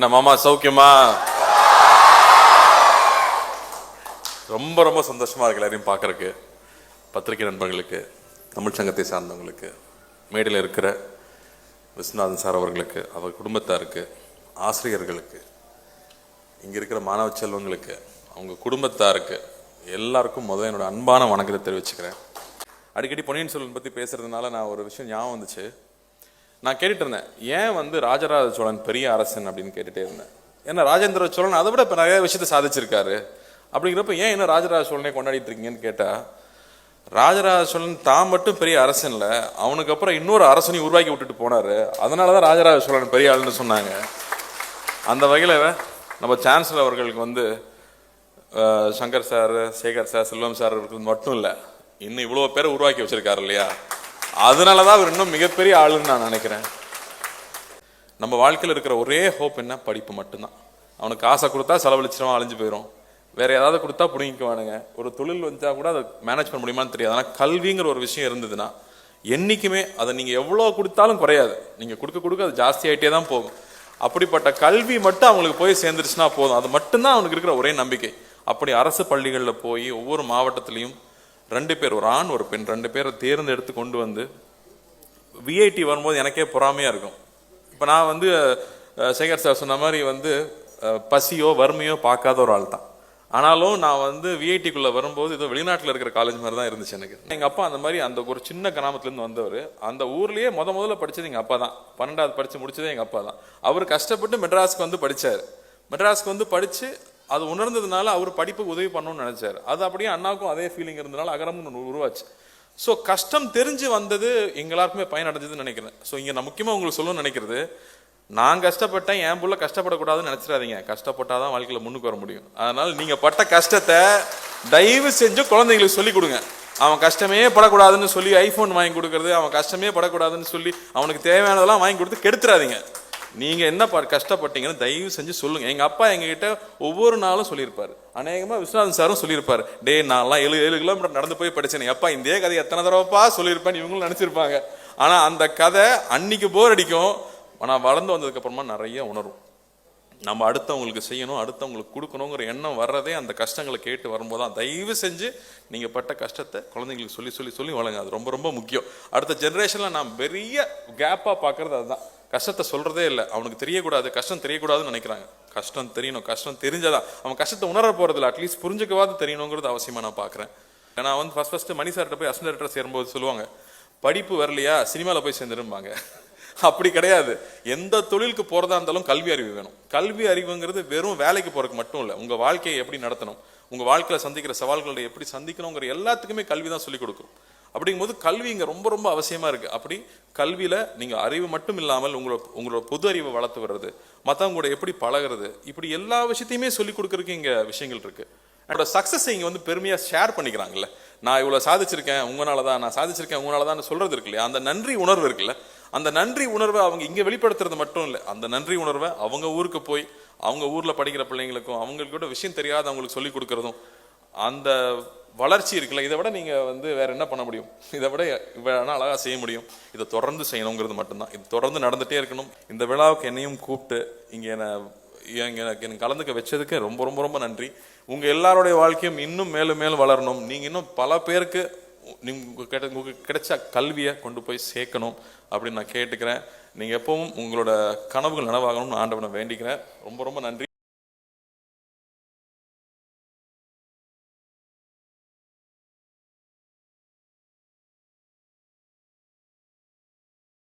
என்ன மாமா சௌக்கியமா? ரொம்ப ரொம்ப சந்தோஷமா இருக்கு எல்லாரையும் பார்க்கறக்கு பத்திரிகை நண்பர்களுக்கு தமிழ் சங்கத்தை சார்ந்தவங்களுக்கு மேடையில் இருக்கிற விஸ்வநாதன் சார் அவர்களுக்கு அவர் குடும்பத்தாருக்கு ஆசிரியர்களுக்கு இங்கே இருக்கிற மாணவ செல்வங்களுக்கு அவங்க குடும்பத்தாருக்கு எல்லாருக்கும் முதல்ல என்னோட அன்பான வணக்கத்தை தெரிவிச்சுக்கிறேன். அடிக்கடி பொன்னியின் செல்வன் பற்றி பேசுறதுனால நான் ஒரு விஷயம் ஞாபகம் வந்துச்சு. நான் கேட்டுட்டு இருந்தேன் ஏன் வந்து ராஜராஜ சோழன் பெரிய அரசன் அப்படின்னு கேட்டுட்டே இருந்தேன்? ஏன்னா ராஜேந்திர சோழன் அதை விட இப்போ நிறைய விஷயத்த சாதிச்சிருக்காரு. அப்படிங்கிறப்ப ஏன் என்ன ராஜராஜ சோழனே கொண்டாடிட்டு இருக்கீங்கன்னு கேட்டால் ராஜராஜ சோழன் தான் மட்டும் பெரிய அரசன் இல்லை அவனுக்கு அப்புறம் இன்னொரு அரசனையும் உருவாக்கி விட்டுட்டு போனார். அதனால தான் ராஜராஜ சோழன் பெரிய ஆளுன்னு சொன்னாங்க. அந்த வகையில் நம்ம சான்சலர் அவர்களுக்கு வந்து Shankar sir Sekar sir Selvam sir இருக்கிறது மட்டும் இல்லை இன்னும் இவ்வளோ பேரை உருவாக்கி வச்சிருக்காரு இல்லையா? அதனால தான் அவர் இன்னும் மிகப்பெரிய ஆளுன்னு நான் நினைக்கிறேன். நம்ம வாழ்க்கையில் இருக்கிற ஒரே ஹோப் என்ன? படிப்பு மட்டும்தான். அவனுக்கு காசை கொடுத்தா செலவழிச்சிருவான் அழிஞ்சு போயிடும் வேற ஏதாவது கொடுத்தா பிடிங்கிக்குவானுங்க. ஒரு தொழில் வந்தால் கூட அதை மேனேஜ் பண்ண முடியுமான்னு தெரியாது. ஆனால் கல்விங்கிற ஒரு விஷயம் இருந்ததுன்னா என்றைக்குமே அதை நீங்கள் எவ்வளோ கொடுத்தாலும் குறையாது. நீங்கள் கொடுக்க கொடுக்க அது ஜாஸ்தி ஆகிட்டே தான் போகும். அப்படிப்பட்ட கல்வி மட்டும் அவங்களுக்கு போய் சேர்ந்துருச்சுன்னா போதும். அது மட்டும்தான் அவனுக்கு இருக்கிற ஒரே நம்பிக்கை. அப்படி அரசு பள்ளிகளில் போய் ஒவ்வொரு மாவட்டத்திலையும் ரெண்டு பேர் ஒரு ஆண் ஒரு பெண் ரெண்டு பேரை தேர்ந்தெடுத்து கொண்டு வந்து விஐடி வரும்போது எனக்கே பொறாமையாக இருக்கும். இப்போ நான் வந்து சேகர் சார் சொன்ன மாதிரி வந்து பசியோ வறுமையோ பார்க்காத ஒரு ஆள் தான். ஆனாலும் நான் வந்து விஐடிக்குள்ளே வரும்போது ஏதோ வெளிநாட்டில் இருக்கிற காலேஜ் மாதிரி தான் இருந்துச்சு எனக்கு. எங்கள் அப்பா அந்த மாதிரி அந்த ஒரு சின்ன கிராமத்துலேருந்து வந்தவர். அந்த ஊர்லேயே முத முதல்ல படித்தது எங்கள் அப்பா தான். பன்னெண்டாவது படித்து முடிச்சதே எங்கள் அப்பா தான். அவர் கஷ்டப்பட்டு மெட்ராஸ்க்கு வந்து படித்தார் மெட்ராஸ்க்கு வந்து படித்து அது உணர்ந்ததுனால அவர் படிப்புக்கு உதவி பண்ணணும்னு நினச்சார். அது அப்படியே அண்ணாவுக்கும் அதே ஃபீலிங் இருந்தனால அகரம்னு ஒன்று உருவாச்சு. ஸோ கஷ்டம் தெரிஞ்சு வந்தது எங்களாருக்குமே எல்லாருக்குமே பயனடைஞ்சதுன்னு நினைக்கிறேன். ஸோ இங்கே நான் முக்கியமாக உங்களுக்கு சொல்லணும்னு நினைக்கிறது நான் கஷ்டப்பட்டேன் என் புள்ள கஷ்டப்படக்கூடாதுன்னு நினச்சிடாதீங்க. கஷ்டப்பட்டால் தான் வாழ்க்கையில் முன்னுக்கு வர முடியும். அதனால் நீங்கள் பட்ட கஷ்டத்தை தயவு செஞ்சு குழந்தைங்களுக்கு சொல்லிக் கொடுங்க. அவன் கஷ்டமே படக்கூடாதுன்னு சொல்லி ஐஃபோன் வாங்கி கொடுக்குறது அவன் கஷ்டமே படக்கூடாதுன்னு சொல்லி அவனுக்கு தேவையானதெல்லாம் வாங்கி கொடுத்து கெடுத்துறாதீங்க. நீங்கள் என்ன பா கஷ்டப்பட்டீங்கன்னு தயவு செஞ்சு சொல்லுங்கள் எங்கள் அப்பா எங்ககிட்ட ஒவ்வொரு நாளும் சொல்லியிருப்பார். அநேகமாக விஸ்வநாதன் சாரும் சொல்லியிருப்பார். டே நான்லாம் ஏழு ஏழு கிலோமீட்டர் நடந்து போய் படித்தேன் அப்பா இந்த கதை எத்தனை தடவைப்பா சொல்லியிருப்பேன் இவங்களும் நினச்சிருப்பாங்க. ஆனால் அந்த கதை அன்னைக்கு போர் அடிக்கும். ஆனால் வளர்ந்து வந்ததுக்கப்புறமா நிறைய உணரும். நம்ம அடுத்தவங்களுக்கு செய்யணும் அடுத்தவங்களுக்கு கொடுக்கணுங்கிற எண்ணம் வர்றதே அந்த கஷ்டங்களை கேட்டு வரும்போது தான் தயவு செஞ்சு நீங்கள் பட்ட கஷ்டத்தை குழந்தைங்களுக்கு சொல்லி சொல்லி சொல்லி வளங்க அது ரொம்ப ரொம்ப முக்கியம். அடுத்த ஜென்ரேஷனில் நான் பெரிய கேப்பாக பார்க்குறது அதுதான். கஷ்டத்தை சொல்கிறதே இல்லை. அவனுக்கு தெரியக்கூடாது கஷ்டம் தெரியக்கூடாதுன்னு நினைக்கிறாங்க. கஷ்டம் தெரியணும் கஷ்டம் தெரிஞ்சதா அவன் கஷ்டத்தை உணர போகிறதில்ல அட்லீஸ்ட் புரிஞ்சுக்கவாது தெரியணுங்கிறது அவசியமாக நான் பார்க்குறேன். நான் வந்து ஃபஸ்ட் ஃபஸ்ட்டு மணி சார்கிட்ட போய் அசன் டேரக்டர் சேரும்போது சொல்லுவாங்க படிப்பு வரலையா? சினிமாவில் போய் சேர்ந்துருப்பாங்க அப்படி கிடையாது. எந்த தொழிலுக்கு போகிறதா இருந்தாலும் கல்வி அறிவு வேணும். கல்வி அறிவுங்கிறது வெறும் வேலைக்கு போகிறதுக்கு மட்டும் இல்லை. உங்கள் வாழ்க்கையை எப்படி நடத்தணும்? உங்கள் வாழ்க்கையில் சந்திக்கிற சவால்களை எப்படி சந்திக்கணுங்கிற எல்லாத்துக்குமே கல்வி தான் சொல்லிக் கொடுக்கும். அப்படிங்கும்போது கல்வி இங்கே ரொம்ப ரொம்ப அவசியமாக இருக்கு. அப்படி கல்வியில் நீங்கள் அறிவு மட்டும் இல்லாமல் உங்களோட உங்களோட பொது அறிவை வளர்த்து வர்றது மற்றவங்க கூட எப்படி பழகுறது இப்படி எல்லா விஷயத்தையுமே சொல்லிக் கொடுக்குறதுக்கு இங்கே விஷயங்கள் இருக்குது என்னோட சக்ஸஸ் இங்கே வந்து பெருமையாக ஷேர் பண்ணிக்கிறாங்கல்ல. நான் இவ்வளோ சாதிச்சிருக்கேன் உங்களால தான் நான் சாதிச்சிருக்கேன் உங்களால தான் சொல்றது இருக்கு இல்லையா? அந்த நன்றி உணர்வு இருக்குல்ல அந்த நன்றி உணர்வை அவங்க இங்கே வெளிப்படுத்துறது மட்டும் இல்லை. அந்த நன்றி உணர்வை அவங்க ஊருக்கு போய் அவங்க ஊரில் படிக்கிற பிள்ளைங்களுக்கும் அவங்களுக்கு கூட விஷயம் தெரியாத அவங்களுக்கு சொல்லி கொடுக்கறதும் அந்த வளர்ச்சி இருக்குல்ல இதை விட நீங்கள் வந்து வேற என்ன பண்ண முடியும்? இதை விட வேணா அழகாக செய்ய முடியும். இதை தொடர்ந்து செய்யணுங்கிறது மட்டும்தான். இது தொடர்ந்து நடந்துகிட்டே இருக்கணும். இந்த விழாவுக்கு என்னையும் கூப்பிட்டு இங்கே என்னை இங்கே எனக்கு எனக்கு கலந்துக்க வச்சதுக்கு ரொம்ப ரொம்ப ரொம்ப நன்றி. உங்கள் எல்லாருடைய வாழ்க்கையும் இன்னும் மேலும் மேலும் வளரணும். நீங்கள் இன்னும் பல பேருக்கு நீங்கள் கிடை உங்களுக்கு கிடைச்ச கல்வியை கொண்டு போய் சேர்க்கணும் அப்படின்னு நான் கேட்டுக்கிறேன். நீங்கள் எப்பவும் உங்களோட கனவுகள் நனவாகணும்னு ஆண்டவனை வேண்டிக்கிறேன். ரொம்ப ரொம்ப நன்றி.